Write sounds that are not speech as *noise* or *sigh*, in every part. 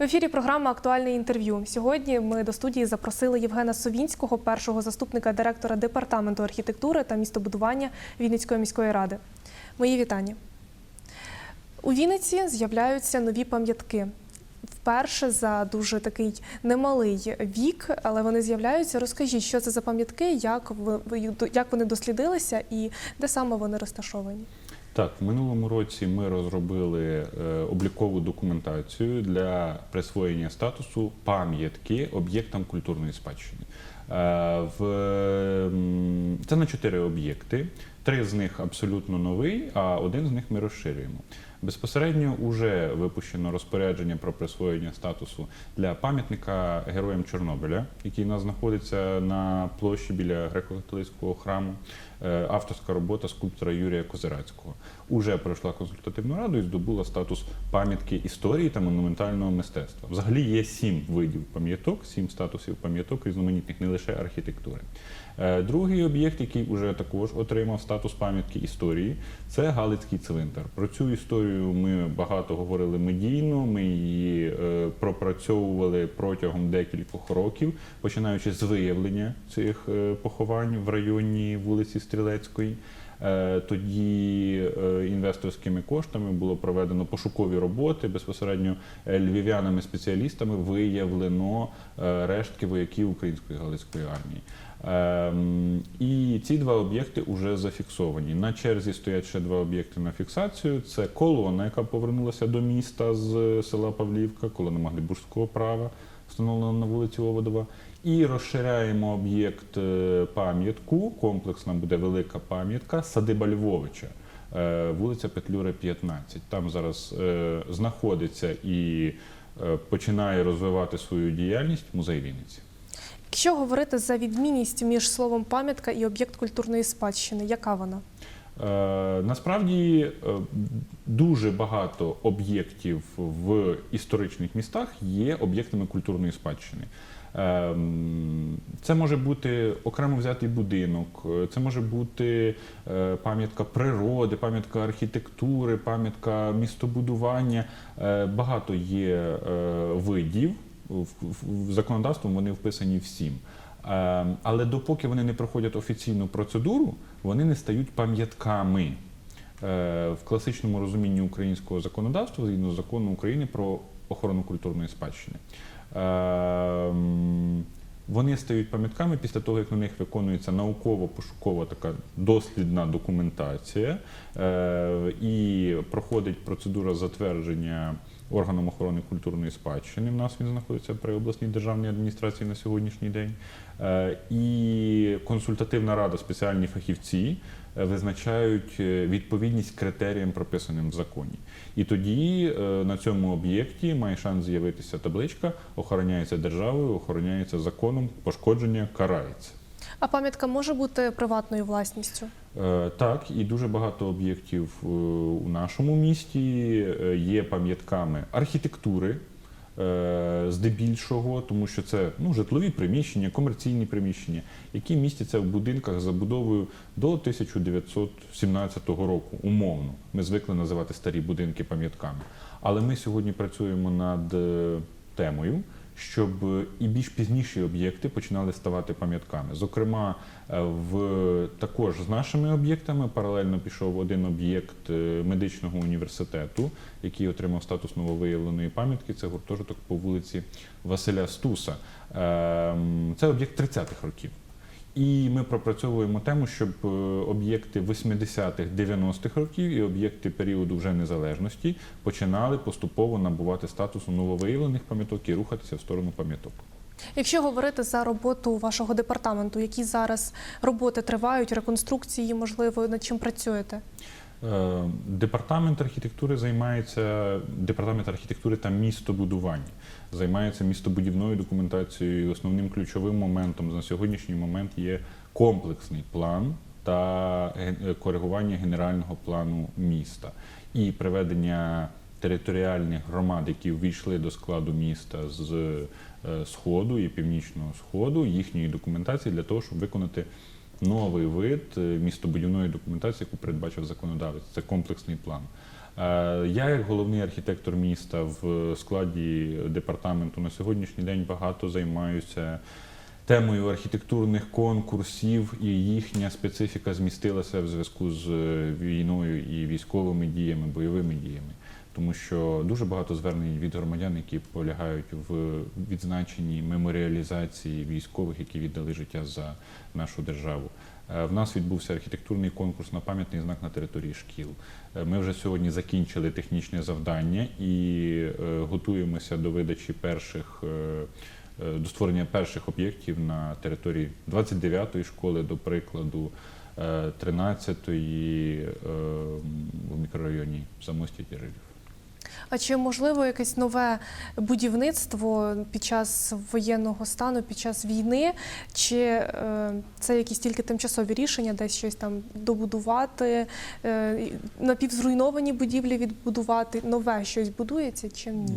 В ефірі програма Актуальне інтерв'ю. Сьогодні ми до студії запросили Євгена Совінського, першого заступника директора департаменту архітектури та містобудування Вінницької міської ради. Мої вітання. У Вінниці з'являються нові пам'ятки. Вперше за дуже такий немалий вік, але вони з'являються. Розкажіть, що це за пам'ятки, як ви як вони дослідилися і де саме вони розташовані? Так, в минулому році ми розробили е, облікову документацію для присвоєння статусу пам'ятки об'єктам культурної спадщини. Е, це на чотири об'єкти. Три з них абсолютно новий, а один з них ми розширюємо. Безпосередньо вже випущено розпорядження про присвоєння статусу для пам'ятника героям Чорнобиля, який у нас знаходиться на площі біля греко-католицького храму. Е, Авторська робота скульптора Юрія Козирацького. Уже пройшла консультативну раду і здобула статус пам'ятки історії та монументального мистецтва. Взагалі є сім видів пам'яток, сім статусів пам'яток різноманітних, не лише архітектури. Е, Другий об'єкт, який вже також отримав статус пам'ятки історії, це Галицький циліндр. Про цю історію ми багато говорили медійно. Ми її е, пропрацьовували протягом декількох років, починаючи з виявлення цих е, поховань в районі вулиці Стрілецької. Е, Тоді е, інвесторськими коштами було проведено пошукові роботи. Безпосередньо е, львів'янами-спеціалістами виявлено е, рештки вояків Української Галицької армії. Ем, І ці два об'єкти вже зафіксовані. На черзі стоять ще два об'єкти на фіксацію. Це колона, яка повернулася до міста з села Павлівка, колона Магдебурзького права, встановлена на вулиці Оводова. І розширяємо об'єкт е, пам'ятку. Комплексна буде велика пам'ятка Садиба Львовича, е, вулиця Петлюри, 15. Там зараз е, знаходиться і починає розвивати свою діяльність музей Вінниці. Якщо говорити за відмінність між словом пам'ятка і об'єкт культурної спадщини, яка вона? Насправді дуже багато об'єктів в історичних містах є об'єктами культурної спадщини. Е, м, Це може бути окремо взятий будинок, це може бути е, пам'ятка природи, пам'ятка архітектури, пам'ятка містобудування. Е, Багато є е, видів. В- законодавством вони вписані всім. Е, Але допоки вони не проходять офіційну процедуру, вони не стають пам'ятками. В класичному розумінні українського законодавства, згідно закону України про охорону культурної спадщини. Е, м, Вони стають пам'ятками після того, як на них виконується науково-пошукова така дослідна документація е, і проходить процедура затвердження органом охорони культурної спадщини. В нас він знаходиться при обласній державній адміністрації на сьогоднішній день. Е, І консультативна рада, спеціальні фахівці визначають е, відповідність критеріям, прописаним в законі. І тоді е, на цьому об'єкті має шанс з'явитися табличка, охороняється державою, охороняється законом, пошкодження карається. А пам'ятка може бути приватною власністю? Е, Так, і дуже багато об'єктів е, у нашому місті е, є пам'ятками архітектури. Е, Здебільшого, тому що це ну, житлові приміщення, комерційні приміщення, які містяться в будинках забудовою до 1917 року, умовно. Ми звикли називати старі будинки пам'ятками. Але ми сьогодні працюємо над е, темою, щоб і більш пізніші об'єкти починали ставати пам'ятками. Зокрема, е, в також з нашими об'єктами паралельно пішов один об'єкт е, медичного університету, який отримав статус нововиявленої пам'ятки. Це гуртожиток по вулиці Василя Стуса. Ем, Це об'єкт 30-х років. І ми пропрацьовуємо тему, щоб е, об'єкти 80-х, 90-х років і об'єкти періоду вже незалежності починали поступово набувати статусу нововиявлених пам'яток і рухатися в сторону пам'яток. Якщо говорити за роботу вашого департаменту, які зараз роботи тривають, реконструкції, можливо, над чим працюєте? Е, Департамент архітектури займається департамент архітектури та містобудування. Займається містобудівною документацією. І Основним ключовим моментом на сьогоднішній момент є комплексний план та коригування генерального плану міста і приведення територіальних громад, які ввійшли до складу міста з е, сходу і північного сходу, їхньої документації для того, щоб виконати новий вид е, містобудівної документації, яку передбачив законодавець. Це комплексний план. Е, Я, як головний архітектор міста в складі департаменту на сьогоднішній день багато займаюся темою архітектурних конкурсів, і їхня специфіка змістилася в зв'язку з е, війною і військовими діями, бойовими діями. Тому що дуже багато звернень від громадян, які полягають в відзначенні меморіалізації військових, які віддали життя за нашу державу. Е, В нас відбувся архітектурний конкурс на пам'ятний знак на території шкіл. Е, Ми вже сьогодні закінчили технічне завдання і е, готуємося до видачі перших. До створення перших об'єктів на території 29-ї школи, до прикладу, е, 13-ї е, в мікрорайоні Замостя Тяжилів. А чи можливо якесь нове будівництво під час воєнного стану, під час війни? Чи е, це якісь тільки тимчасові рішення, десь щось там добудувати, е, напівзруйновані будівлі відбудувати, нове щось будується чи ні?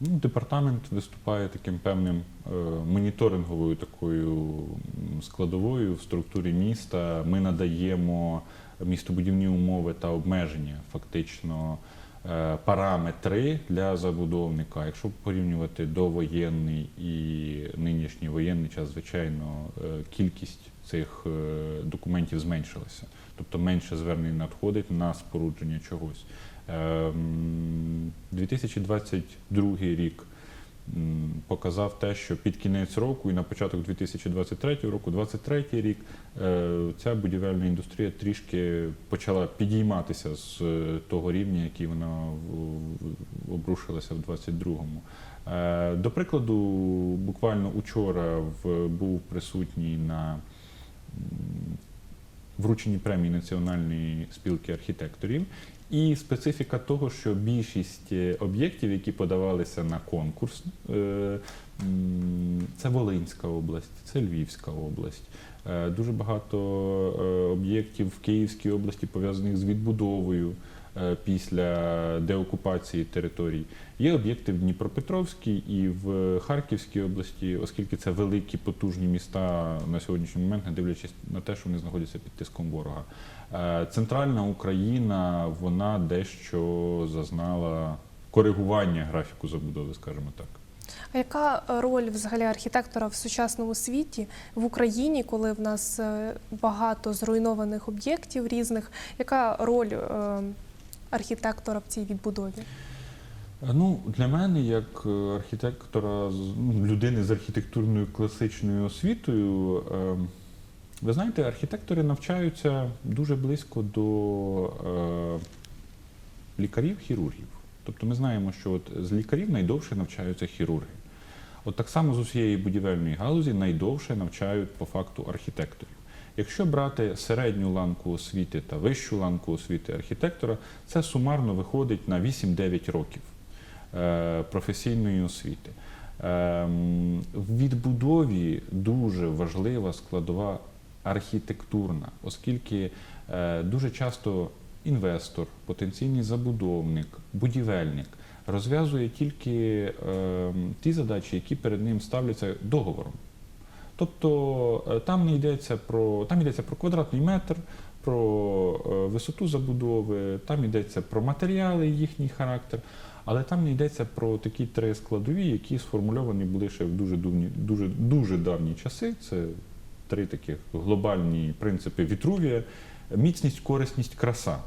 Ну, департамент виступає таким певним е, моніторинговою такою складовою в структурі міста. Ми надаємо містобудівні умови та обмеження, фактично параметри для забудовника. Якщо порівнювати довоєнний і нинішній воєнний час, звичайно, е, кількість цих е, документів зменшилася. Тобто менше звернень надходить на спорудження чогось. Ем, 2022 рік м, показав те, що під кінець року і на початок 2023 року, 2023 рік, е, ця будівельна індустрія трішки почала підійматися з е, того рівня, який вона обрушилася в 2022-му. Е, До прикладу, буквально учора був присутній на врученні премії Національної спілки архітекторів. І специфіка того, що більшість е, об'єктів, які подавалися на конкурс, е, це Волинська область, це Львівська область. Е, Дуже багато об'єктів в Київській області пов'язаних з відбудовою після деокупації територій. Є об'єкти в Дніпропетровській і в Харківській області, оскільки це великі потужні міста на сьогоднішній момент, не дивлячись на те, що вони знаходяться під тиском ворога. Е, Центральна Україна вона дещо зазнала коригування графіку забудови, скажімо так. А яка роль взагалі архітектора в сучасному світі в Україні, коли в нас е, багато зруйнованих об'єктів різних? Яка роль е, архітектора в цій відбудові? Ну, для мене, як е, архітектора, ну, людини з архітектурною класичною освітою, е, ви знаєте, архітектори навчаються дуже близько до е, лікарів, хірургів. Тобто ми знаємо, що от з лікарів найдовше навчаються хірурги. От так само з усієї будівельної галузі найдовше навчають по факту архітекторів. Якщо брати середню ланку освіти та вищу ланку освіти архітектора, це сумарно виходить на 8-9 років е, професійної освіти. Ем, В відбудові дуже важлива складова архітектурна, оскільки е, дуже часто інвестор, потенційний забудовник, будівельник розв'язує тільки ті задачі, які перед ним ставляться договором. Тобто е, там не йдеться про там йдеться про квадратний метр, про е, висоту забудови, там йдеться про матеріали, їхній характер, але там не йдеться про такі три складові, які сформульовані були ще в дуже давні, дуже, дуже давні часи. Це три таких глобальні принципи Вітрувія: міцність, корисність, краса.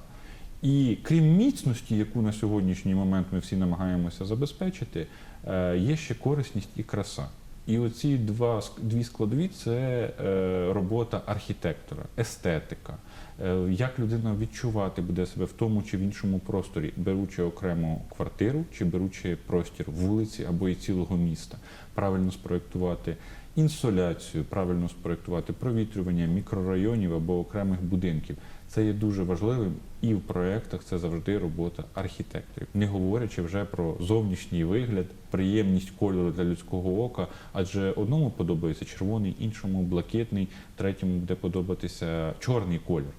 І крім міцності, яку на сьогоднішній момент ми всі намагаємося забезпечити, е, є ще корисність і краса. І оці два дві складові це е, робота архітектора, естетика, е, як людина відчувати буде себе в тому чи в іншому просторі, беручи окрему квартиру чи беручи простір вулиці або і цілого міста, правильно спроектувати інсоляцію, правильно спроектувати провітрювання мікрорайонів або окремих будинків. Це є дуже важливим і в проєктах це завжди робота архітекторів, не говорячи вже про зовнішній вигляд, приємність кольору для людського ока, адже одному подобається червоний, іншому блакитний, третьому буде подобатися чорний колір.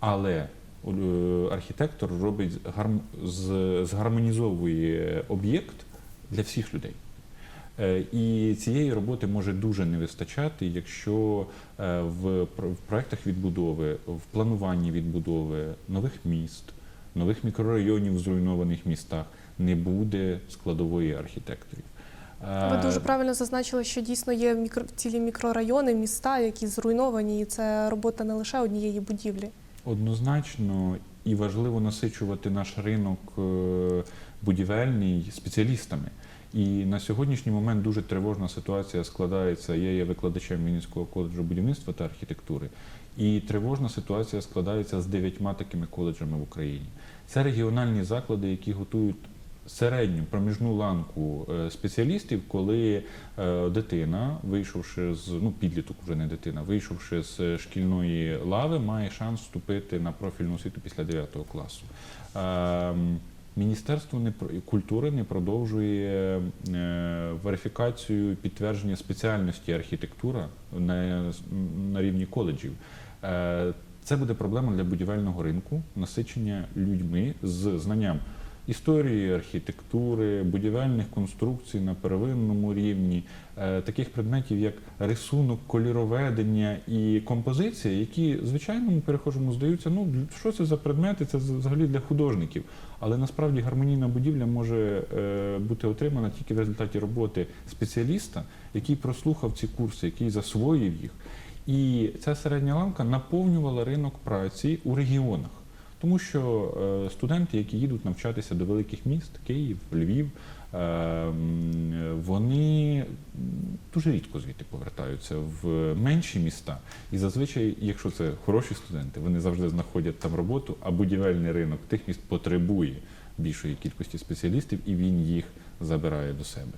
Але е, архітектор робить з- згармонізовує об'єкт для всіх людей. Е, І цієї роботи може дуже не вистачати, якщо е, в про- проектах відбудови, в плануванні відбудови нових міст, нових мікрорайонів в зруйнованих містах, не буде складової архітекторів. Ви Е, дуже правильно зазначили, що дійсно є мікро, цілі мікрорайони, міста, які зруйновані, і це робота не лише однієї будівлі. Однозначно і важливо насичувати наш ринок будівельний спеціалістами. І на сьогоднішній момент дуже тривожна ситуація складається. Я є викладачем Вінницького коледжу будівництва та архітектури. І тривожна ситуація складається з дев'ятьма такими коледжами в Україні. Це регіональні заклади, які готують середню проміжну ланку е, спеціалістів, коли е, дитина, вийшовши з ну підліток, вже не дитина, вийшовши з шкільної лави, має шанс вступити на профільну освіту після 9 класу. Міністерство культури не продовжує е, верифікацію підтвердження спеціальності архітектура на, на рівні коледжів. Е, Це буде проблема для будівельного ринку, насичення людьми з знанням історії, архітектури, будівельних конструкцій на первинному рівні, е, таких предметів, як рисунок, кольороведення і композиція, які звичайному перехожому здаються, ну що це за предмети? Це взагалі для художників. Але насправді гармонійна будівля може е, бути отримана тільки в результаті роботи спеціаліста, який прослухав ці курси, який засвоїв їх. І ця середня ланка наповнювала ринок праці у регіонах. Тому що е, студенти, які їдуть навчатися до великих міст, Київ, Львів, е, вони дуже рідко звідти повертаються в менші міста. І зазвичай, якщо це хороші студенти, вони завжди знаходять там роботу, а будівельний ринок тих міст потребує більшої кількості спеціалістів, і він їх забирає до себе.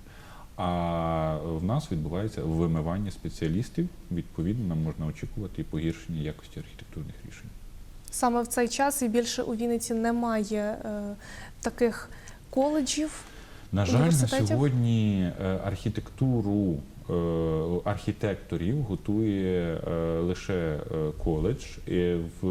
А в нас відбувається вимивання спеціалістів. Відповідно, нам можна очікувати і погіршення якості архітектурних рішень. Саме в цей час і більше у Вінниці немає е, таких коледжів. На жаль, на сьогодні е, архітектуру е, архітекторів готує е, лише коледж. В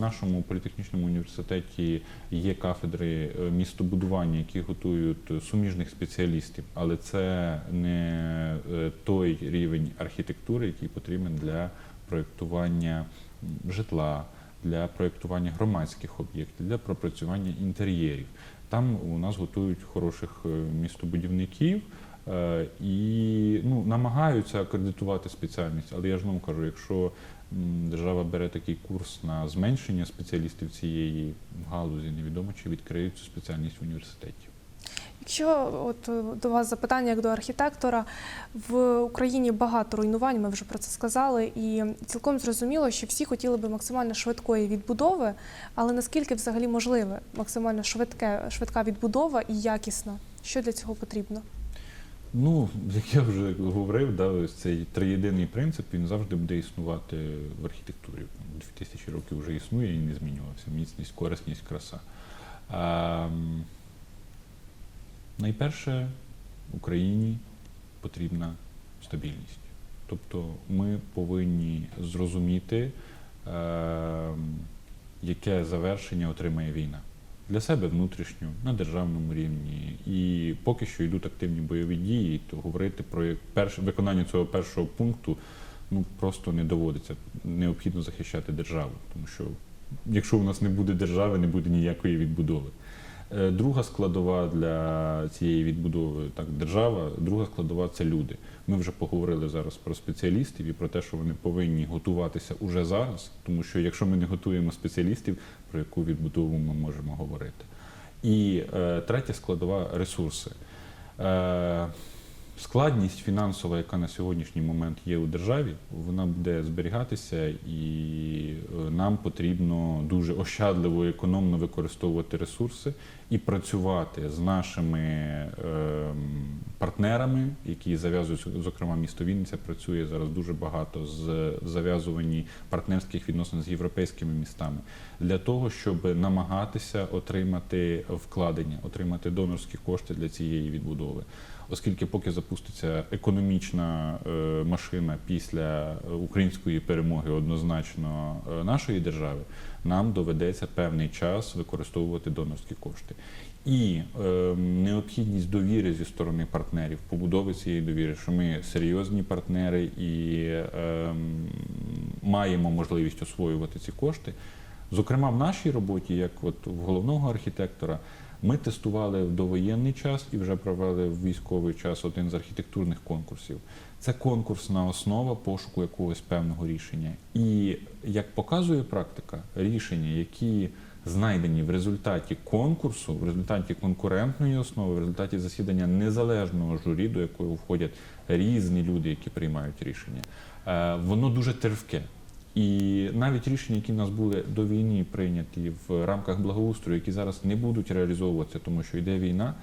нашому політехнічному університеті є кафедри містобудування, які готують суміжних спеціалістів, але це не той рівень архітектури, який потрібен для проєктування житла, для проєктування громадських об'єктів, для пропрацювання інтер'єрів. Там у нас готують хороших е, містобудівників е, і ну, намагаються акредитувати спеціальність. Але я ж знову кажу, якщо держава бере такий курс на зменшення спеціалістів цієї галузі, невідомо чи відкриють цю спеціальність в університеті. Якщо от е, до вас запитання як до архітектора, в Україні багато руйнувань, ми вже про це сказали, і цілком зрозуміло, що всі хотіли би максимально швидкої відбудови, але наскільки взагалі можливе максимально швидке, швидка відбудова і якісна? Що для цього потрібно? Ну, *laughs* як я вже говорив, да, ось цей триєдиний принцип він завжди буде існувати в архітектурі. Дві тисячі років вже існує і не змінювався. Міцність, корисність, краса. А, м, найперше, Україні потрібна стабільність. Тобто ми повинні зрозуміти, е, яке завершення отримає війна для себе внутрішньо, на державному рівні. І поки що йдуть активні бойові дії, то говорити про перше виконання цього першого пункту ну просто не доводиться. Необхідно захищати державу, тому що якщо у нас не буде держави, не буде ніякої відбудови. Е, Друга складова для цієї відбудови так держава, друга складова це люди. Ми вже поговорили зараз про спеціалістів і про те, що вони повинні готуватися уже зараз, тому що якщо ми не готуємо спеціалістів, про яку відбудову ми можемо говорити. І е, третя складова ресурси. Е, складність фінансова, яка на сьогоднішній момент є у державі, вона буде зберігатися, і е, нам потрібно дуже ощадливо економно використовувати ресурси і працювати з нашими ем, партнерами, які зав'язують, зокрема, місто Вінниця працює зараз дуже багато з зав'язуванні партнерських відносин з європейськими містами для того, щоб намагатися отримати вкладення, отримати донорські кошти для цієї відбудови. Оскільки поки запуститься економічна е, машина після е, української перемоги однозначно е, нашої держави, нам доведеться певний час використовувати донорські кошти. І е, необхідність довіри зі сторони партнерів, побудови цієї довіри, що ми серйозні партнери і е, маємо можливість освоювати ці кошти, Зокрема, в нашій роботі, як от в головного архітектора, ми тестували в довоєнний час і вже провели в військовий час один з архітектурних конкурсів. Це конкурсна основа пошуку якогось певного рішення. І як показує практика, рішення, які знайдені в результаті конкурсу, в результаті конкурентної основи, в результаті засідання незалежного журі, до якого входять різні люди, які приймають рішення, е, воно дуже тервке. І навіть рішення, які в нас були до війни прийняті в рамках благоустрою, які зараз не будуть реалізовуватися, тому що йде війна.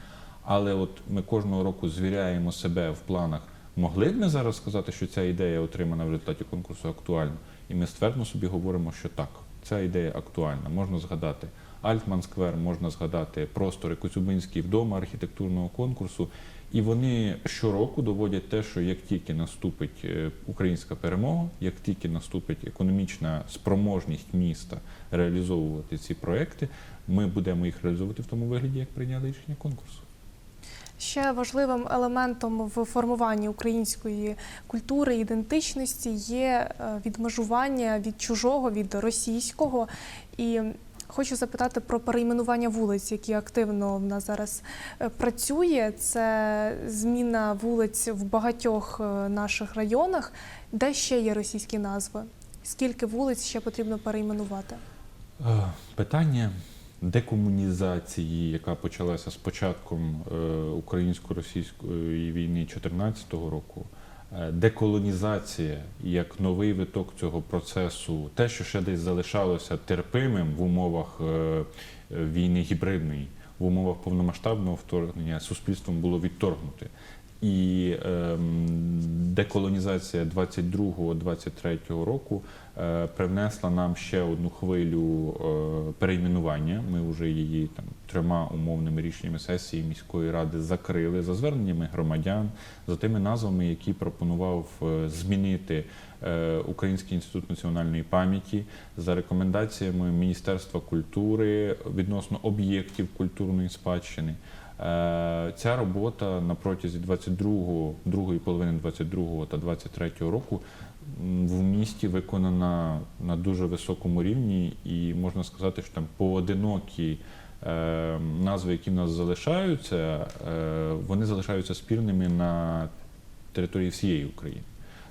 Але от ми кожного року звіряємо себе в планах. Могли б ми зараз сказати, що ця ідея отримана в результаті конкурсу актуальна? І ми ствердно собі говоримо, що так, ця ідея актуальна. Можна згадати Альтман Сквер, можна згадати простори Коцюбинський вдома архітектурного конкурсу. І вони щороку доводять те, що як тільки наступить е, українська перемога, як тільки наступить економічна спроможність міста реалізовувати ці проекти, ми будемо їх реалізовувати в тому вигляді, як прийняли рішення конкурсу. Ще важливим елементом в формуванні української культури ідентичності є е, відмежування від чужого, від російського. І хочу запитати про перейменування вулиць, які активно в нас зараз е, працює. Це зміна вулиць в багатьох е, наших районах, де ще є російські назви. Скільки вулиць ще потрібно перейменувати? Е, Питання декомунізації, яка почалася з початком українсько-російської війни 2014 року, деколонізація як новий виток цього процесу, те, що ще десь залишалося терпимим в умовах е, війни гібридної, в умовах повномасштабного вторгнення, суспільством було відторгнуте. І ем, деколонізація 22-23 року е, привнесла нам ще одну хвилю е, перейменування. Ми вже її там трьома умовними рішеннями сесії міської ради закрили за зверненнями громадян, за тими назвами, які пропонував е, змінити Український інститут національної пам'яті, за рекомендаціями Міністерства культури відносно об'єктів культурної спадщини. Е, Ця робота на протязі 22-го, другої половини 22-го та 23-го року в місті виконана на дуже високому рівні, і можна сказати, що там поодинокі е, назви, які в нас залишаються, е, вони залишаються спірними на території всієї України.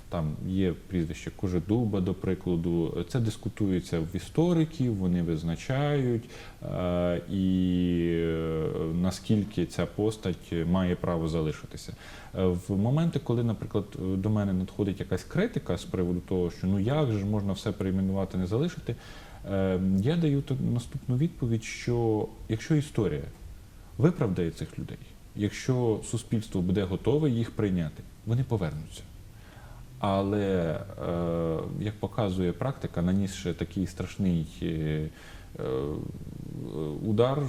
Там є прізвище Кожедуба, до прикладу. Це дискутується в істориків, вони визначають, е, і е, наскільки ця постать має право залишитися. Е, В моменти, коли, наприклад, до мене надходить якась критика з приводу того, що ну як же можна все перейменувати, не залишити, я даю наступну відповідь, що якщо історія виправдає цих людей, якщо суспільство буде готове їх прийняти, вони повернуться. Але, е, як показує практика, нанісши такий страшний е, е, удар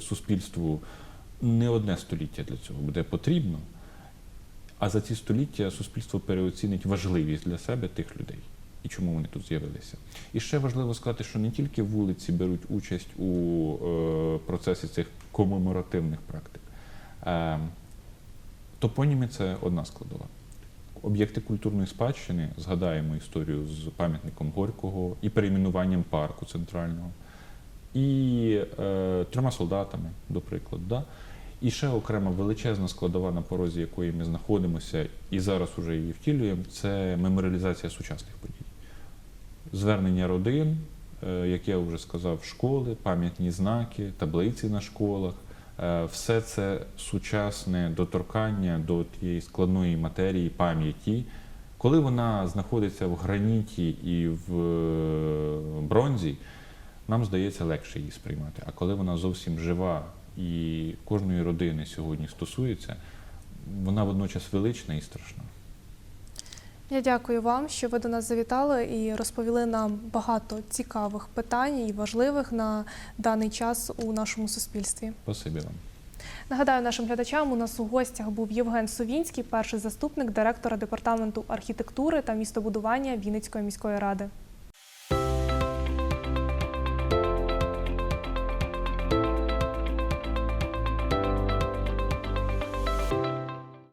суспільству, не одне століття для цього буде потрібно. А за ці століття суспільство переоцінить важливість для себе тих людей і чому вони тут з'явилися. І ще важливо сказати, що не тільки вулиці беруть участь у процесі цих комеморативних практик. Топоніми це одна складова. Об'єкти культурної спадщини, згадаємо історію з пам'ятником Горького і перейменуванням парку центрального, і е, трьома солдатами, до прикладу. Да? І ще окрема величезна складова, на порозі якої ми знаходимося, і зараз уже її втілюємо, це меморіалізація сучасних подій. Звернення родин, е, як я вже сказав, школи, пам'ятні знаки, таблиці на школах. Е, Все це сучасне доторкання до тієї складної матерії пам'яті. Коли вона знаходиться в граніті і в е, бронзі, нам здається легше її сприймати. А коли вона зовсім жива і кожної родини сьогодні стосується, вона водночас велична і страшна. Я дякую вам, що ви до нас завітали і розповіли нам багато цікавих питань і важливих на даний час у нашому суспільстві. Спасибі вам. Нагадаю нашим глядачам, у нас у гостях був Євген Совінський, перший заступник директора департаменту архітектури та містобудування Вінницької міської ради.